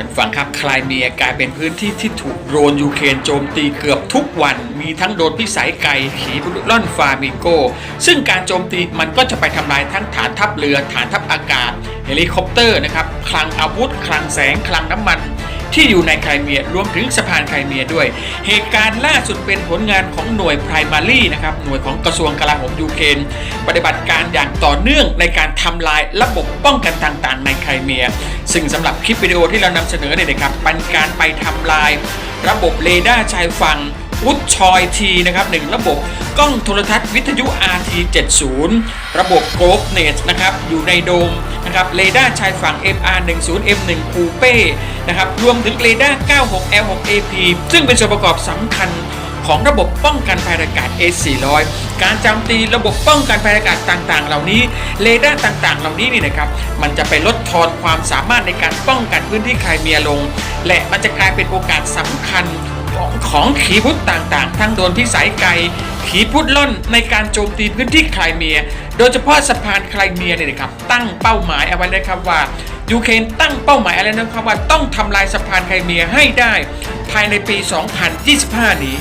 ท่านฟังครับคลายเมียกลายเป็นพื้นที่ที่ถูกโดรนยูเครนโจมตีเกือบทุกวัน มีทั้งโดรนพิสัยไกลขีปนาวุธล่อนฟามิโก ซึ่งการโจมตีมันก็จะไปทำลายทั้งฐานทัพเรือ ฐานทัพอากาศ เฮลิคอปเตอร์นะครับคลังอาวุธ คลังแสง คลังน้ำมันที่อยู่ในไครเมียรวมถึงสะพานไครเมียด้วย เหตุการณ์ล่าสุดเป็นผลงานของหน่วยไพรมารีนะครับหน่วยของกระทรวงกลาโหมยูเครนปฏิบัติการอย่างต่อเนื่องในการทำลายระบบป้องกันต่างๆ ในไครเมีย ซึ่งสำหรับคลิปวิดีโอที่เรานำเสนอเนี่ยนะครับเป็นการไปทำลาย ระบบเรดาร์ชายฝั่งวุฒชอยทีนะครับหนึ่งระบบกล้องโทรทัศน์วิทยุ RT70 ระบบโกลฟเนตนะครับอยู่ในโดมนะครับเรดาร์ชายฝั่ง MR10 M1 คูเป้นะครับรวมถึงเรดาร์ 96 L6AP ซึ่งเป็นส่วนประกอบสำคัญ ของระบบป้องกันภัยอากาศ A400 การโจมตีระบบป้องกันภัยอากาศต่างๆ เหล่านี้เรดาร์ต่างๆ เหล่านี้นี่นะครับ มันจะไปลดทอนความสามารถในการป้องกันพื้นที่ไครเมียลง และมันจะกลายเป็นโอกาสสำคัญของของขีปนาวุธต่างๆ ทั้งโดนพิสัยไกล ขีปนาวุธล่อนในการโจมตีพื้นที่ไครเมีย โดยเฉพาะสะพานไครเมียเนี่ยนะครับ ตั้งเป้าหมายเอาไว้นะครับว่ายูเครนตั้งเป้าหมายอะไรนะครับว่าต้องทำลายสะพานไครเมียให้ได้ภายในปี 2025 นี้